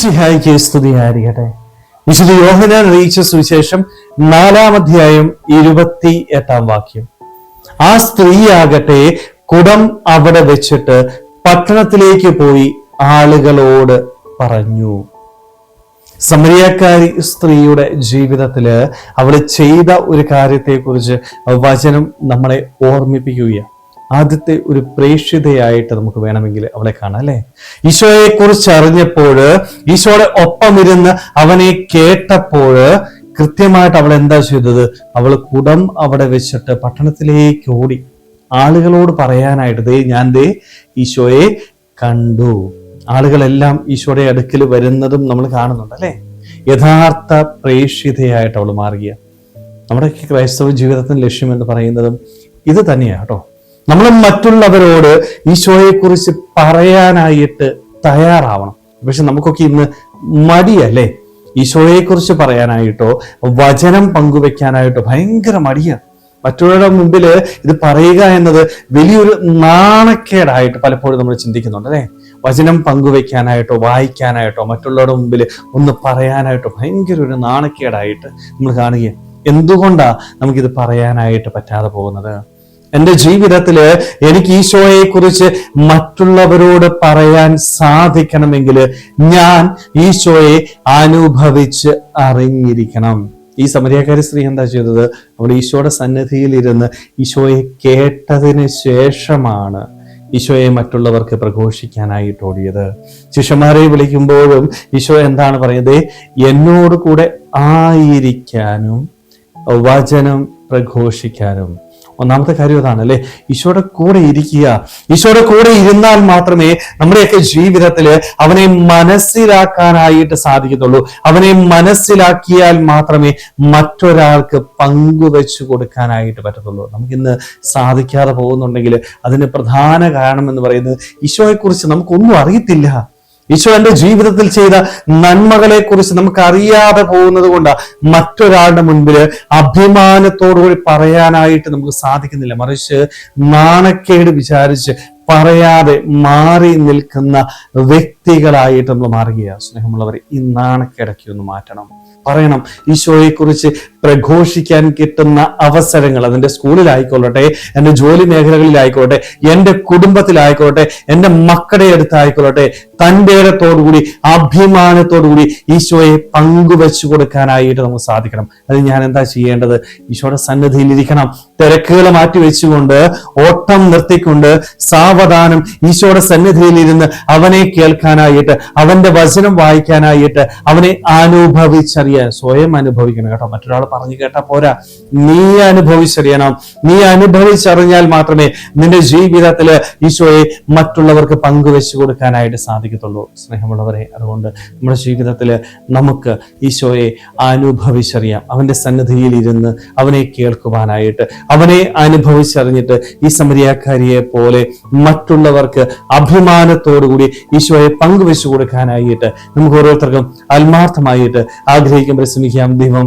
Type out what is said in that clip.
സിഹായിക്ക് സ്തുതിയായിരിക്കട്ടെ വിശുദ്ധ യോഹനാൻ അറിയിച്ച സുവിശേഷം നാലാം അധ്യായം ഇരുപത്തി എട്ടാം വാക്യം. ആ സ്ത്രീയാകട്ടെ കുടം അവിടെ വെച്ചിട്ട് പട്ടണത്തിലേക്ക് പോയി ആളുകളോട് പറഞ്ഞു. സമരിയക്കാരി സ്ത്രീയുടെ ജീവിതത്തിൽ അവൾ ചെയ്ത ഒരു കാര്യത്തെക്കുറിച്ച് വചനം നമ്മളെ ഓർമ്മിപ്പിക്കുകയാണ്. ആദ്യത്തെ ഒരു പ്രേക്ഷിതയായിട്ട് നമുക്ക് വേണമെങ്കിൽ അവളെ കാണാം അല്ലെ? ഈശോയെ കുറിച്ച് അറിഞ്ഞപ്പോൾ ഈശോയുടെ ഒപ്പമിരുന്ന് അവനെ കേട്ടപ്പോൾ കൃത്യമായിട്ട് അവൾ എന്താ ചെയ്തത്? അവൾ കുടം അവിടെ വെച്ചിട്ട് പട്ടണത്തിലേക്ക് ഓടി ആളുകളോട് പറയാനായിട്ട് ദേ ഞാൻ ദേ ഈശോയെ കണ്ടു. ആളുകളെല്ലാം ഈശോയുടെ അടുക്കൽ വരുന്നതും നമ്മൾ കാണുന്നുണ്ട് അല്ലെ? യഥാർത്ഥ പ്രേക്ഷിതയായിട്ട് അവൾ മാറുക നമ്മുടെ ക്രൈസ്തവ ജീവിതത്തിന് ലക്ഷ്യം എന്ന് പറയുന്നതും ഇത് തന്നെയാണ് കേട്ടോ. നമ്മൾ മറ്റുള്ളവരോട് ഈശോയെക്കുറിച്ച് പറയാനായിട്ട് തയ്യാറാവണം. പക്ഷെ നമുക്കൊക്കെ ഇന്ന് മടിയല്ലേ? ഈശോയെക്കുറിച്ച് പറയാനായിട്ടോ വചനം പങ്കുവെക്കാനായിട്ടോ ഭയങ്കര മടിയാണ് മറ്റുള്ളവരുടെ മുമ്പിൽ ഇത് പറയുക എന്നത് വലിയൊരു നാണക്കേടായിട്ട് പലപ്പോഴും നമ്മൾ ചിന്തിക്കുന്നുണ്ട് അല്ലേ? വചനം പങ്കുവെക്കാനായിട്ടോ വായിക്കാനായിട്ടോ മറ്റുള്ളവരുടെ മുമ്പിൽ ഒന്ന് പറയാനായിട്ടോ ഭയങ്കര ഒരു നാണക്കേടായിട്ട് നമ്മൾ കാണുകയാണ്. എന്തുകൊണ്ടാണ് നമുക്കിത് പറയാനായിട്ട് പറ്റാതെ പോകുന്നത്? എന്റെ ജീവിതത്തിൽ എനിക്ക് ഈശോയെ കുറിച്ച് മറ്റുള്ളവരോട് പറയാൻ സാധിക്കണമെങ്കിൽ ഞാൻ ഈശോയെ അനുഭവിച്ച് അറിഞ്ഞിരിക്കണം. ഈ സമരിയാക്കാരി സ്ത്രീ എന്താ ചെയ്തത്? അവൾ ഈശോയുടെ സന്നിധിയിൽ ഇരുന്ന് ഈശോയെ കേട്ടതിന് ശേഷമാണ് ഈശോയെ മറ്റുള്ളവർക്ക് പ്രഘോഷിക്കാനായിട്ട് ഓടിയത്. ശിഷ്യന്മാരെ വിളിക്കുമ്പോഴും ഈശോ എന്താണ് പറയുന്നത്? എന്നോട് കൂടെ ആയിരിക്കാനും വചനം പ്രഘോഷിക്കാനും ഒന്നാമത്തെ കാര്യം അതാണ് അല്ലെ ഈശോയുടെ കൂടെ ഇരിക്കുക. ഈശോയുടെ കൂടെ ഇരുന്നാൽ മാത്രമേ നമ്മുടെയൊക്കെ ജീവിതത്തിൽ അവനെ മനസ്സിലാക്കാനായിട്ട് സാധിക്കത്തുള്ളൂ. അവനെ മനസ്സിലാക്കിയാൽ മാത്രമേ മറ്റൊരാൾക്ക് പങ്കുവെച്ചു കൊടുക്കാനായിട്ട് പറ്റത്തുള്ളൂ. നമുക്കിന്ന് സാധിക്കാതെ പോകുന്നുണ്ടെങ്കിൽ അതിന് പ്രധാന കാരണം എന്ന് പറയുന്നത് ഈശോയെക്കുറിച്ച് നമുക്കൊന്നും അറിയത്തില്ല. ഈശോ എന്റെ ജീവിതത്തിൽ ചെയ്ത നന്മകളെ കുറിച്ച് നമുക്ക് അറിയാതെ പോകുന്നത് കൊണ്ട് മറ്റൊരാളുടെ മുൻപിൽ അഭിമാനത്തോടുകൂടി പറയാനായിട്ട് നമുക്ക് സാധിക്കുന്നില്ല. മറിച്ച് നാണക്കേട് വിചാരിച്ച് പറയാതെ മാറി നിൽക്കുന്ന വ്യക്തികളായിട്ട് നമ്മൾ മാറുകയാണ്. സ്നേഹമുള്ളവർ ഈ നാണക്കേടൊക്കെ ഒന്ന് മാറ്റണം. പറയണം ഈശോയെ കുറിച്ച് പ്രഘോഷിക്കാൻ കിട്ടുന്ന അവസരങ്ങൾ അതെന്റെ സ്കൂളിലായിക്കൊള്ളട്ടെ എന്റെ ജോലി മേഖലകളിലായിക്കോട്ടെ എന്റെ കുടുംബത്തിലായിക്കോട്ടെ എന്റെ മക്കളുടെ അടുത്തായിക്കൊള്ളട്ടെ തന്റെ ഇടത്തോടുകൂടി അഭിമാനത്തോടുകൂടി ഈശോയെ പങ്കുവെച്ചു കൊടുക്കാനായിട്ട് നമുക്ക് സാധിക്കണം. അത് ഞാൻ എന്താ ചെയ്യേണ്ടത്? ഈശോയുടെ സന്നിധിയിൽ ഇരിക്കണം. തിരക്കുകൾ മാറ്റി വെച്ചുകൊണ്ട് ഓട്ടം നിർത്തിക്കൊണ്ട് സാവധാനം ഈശോയുടെ സന്നിധിയിൽ ഇരുന്ന് അവനെ കേൾക്കാനായിട്ട് അവന്റെ വചനം വായിക്കാനായിട്ട് അവനെ അനുഭവിച്ചറിയാൻ സ്വയം അനുഭവിക്കണം കേട്ടോ. മറ്റൊരാൾ പറഞ്ഞു കേട്ടാ പോരാ. നീ അനുഭവിച്ചറിയണം. നീ അനുഭവിച്ചറിഞ്ഞാൽ മാത്രമേ നിന്റെ ജീവിതത്തിൽ ഈശോയെ മറ്റുള്ളവർക്ക് പങ്കുവെച്ചു കൊടുക്കാനായിട്ട് സാധിക്കത്തുള്ളൂ. സ്നേഹമുള്ളവരെ അതുകൊണ്ട് നമ്മുടെ ജീവിതത്തിൽ നമുക്ക് ഈശോയെ അനുഭവിച്ചറിയാം. അവന്റെ സന്നിധിയിൽ ഇരുന്ന് അവനെ കേൾക്കുവാനായിട്ട് അവനെ അനുഭവിച്ചറിഞ്ഞിട്ട് ഈ സമരിയാക്കാരിയെ പോലെ മറ്റുള്ളവർക്ക് അഭിമാനത്തോടുകൂടി ഈശോയെ പങ്കുവെച്ചു കൊടുക്കാനായിട്ട് നമുക്ക് ഓരോരുത്തർക്കും ആത്മാർത്ഥമായിട്ട് ആഗ്രഹിക്കുമ്പോൾ ശ്രമിക്കാം ദൈവം